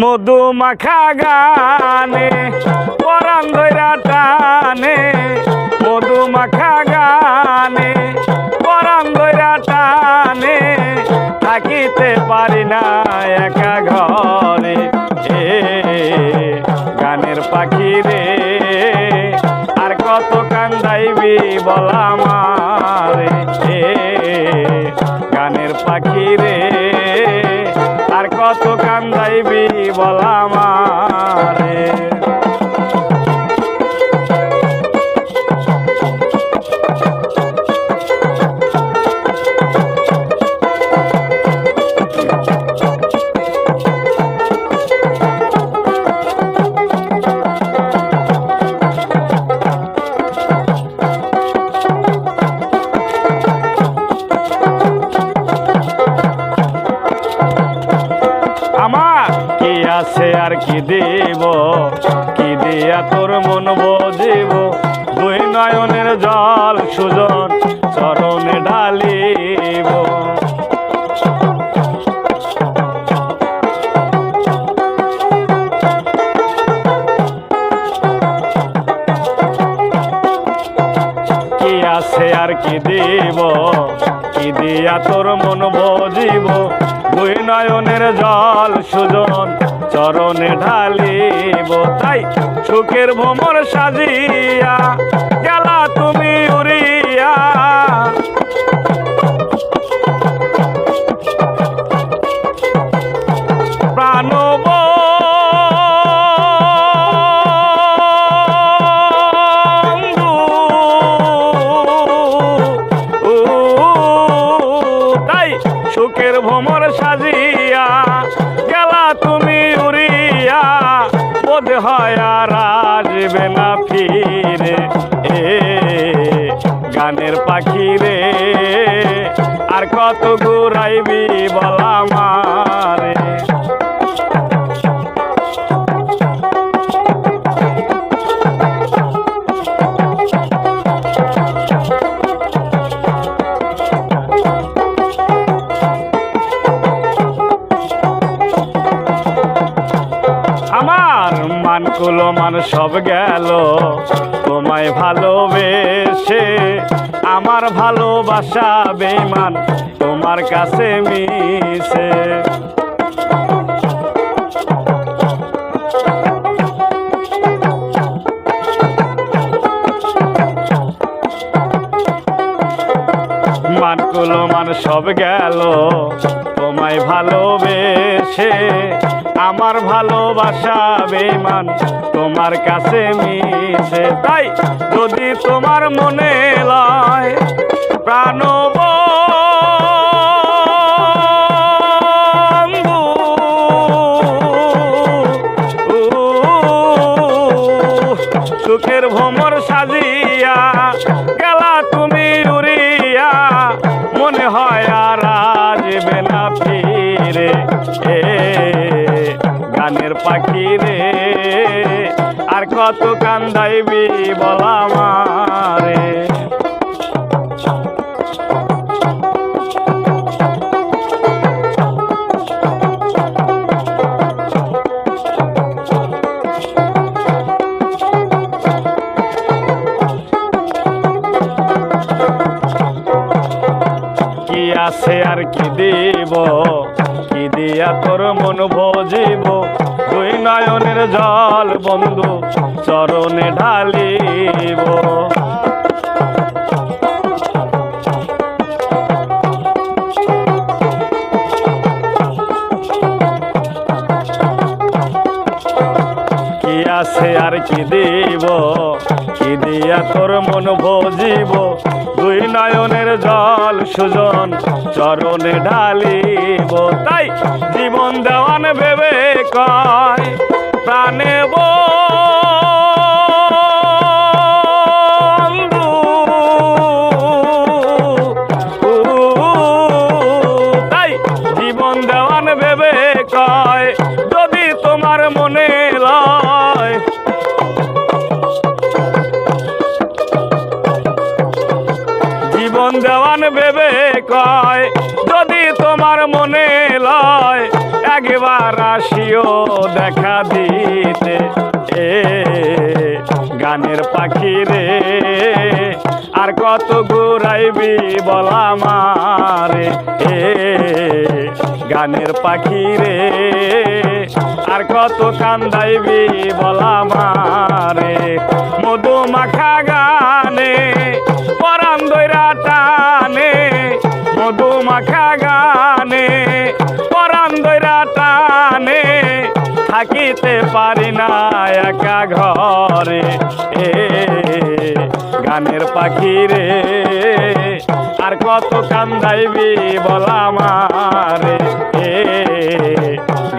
মধু মাখা গানে পরাণ ধৈরা টানে। মধু মাখা গানে পরাণ ধৈরা টানে। থাকিতে পারি না একা ঘরে। এ গানের পাখি রে, আর কত কান্দাইবি বলা মারে গানের পাখি রে। আর কত কান্দাইবি বলা মারে আমার। আর কি দেব? কি দিয়া তোর মন বজিব দুই নয়নের জল সুজন চরণে ঢালিব। আছে আর কি দিব? কি দিয়া তোর মন বজিব দুই নয়নের জল সুজন চরণে ঢালিব তাই সুখের ভ্রমর সাজিয়া গেলা তুমি উড়িয়া। ভ্রমর সাজিয়া গেলা তুমি উড়িয়া, বোধ হয় আর না ফিরে। এ গানের পাখি রে আর কত ঘুরাইবি বলা মারে সব গেল। তোমায় ভালোবেসে আমার ভালোবাসা বেমান তোমার কাছে মিশে। মান কুলো মান সব গেল। তোমায় ভালোবেসে আমার ভালোবাসা বেমান তোমার কাছে মিশে তাই যদি তোমার মনে লয় প্রাণব সুখের ভ্রমর সাজিয়া গেলা তুমি উড়িয়া, মনে হয় আর আসবে না ফিরে। গানের পাখি রে। আর কত কান্দাইবি বলা মারে কি আছে আর কি দিব? কি দিয়া তোর মন ভজিব? নয়নের জল বন্ধু চরণে ঢালিব। আছে আর কি দিব? কি দিয়া তোর মন ভজিব? নয়নের জল সুজন, চরণে ঢালিব। তাই জীবন দেওয়ান ভেবে কয়, প্রাণে তাই জীবন দেওয়ান ভেবে কয়, যদি তোমার মনে লয় কয়, যদি তোমার মনে লয়, একবার আসিও দেখা দিতে। এ গানের পাখি রে, আর কত ঘুরাইবি বলা মারে এ গানের পাখি রে, আর কত কান্দাইবি বলা মারে থাকিতে পারি না একা ঘরে। গানের পাখি রে, আর কত কান্দাইবি বলা মারে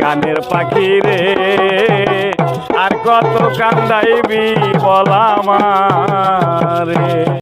গানের পাখি রে, আর কত কান্দাইবি বলা মারে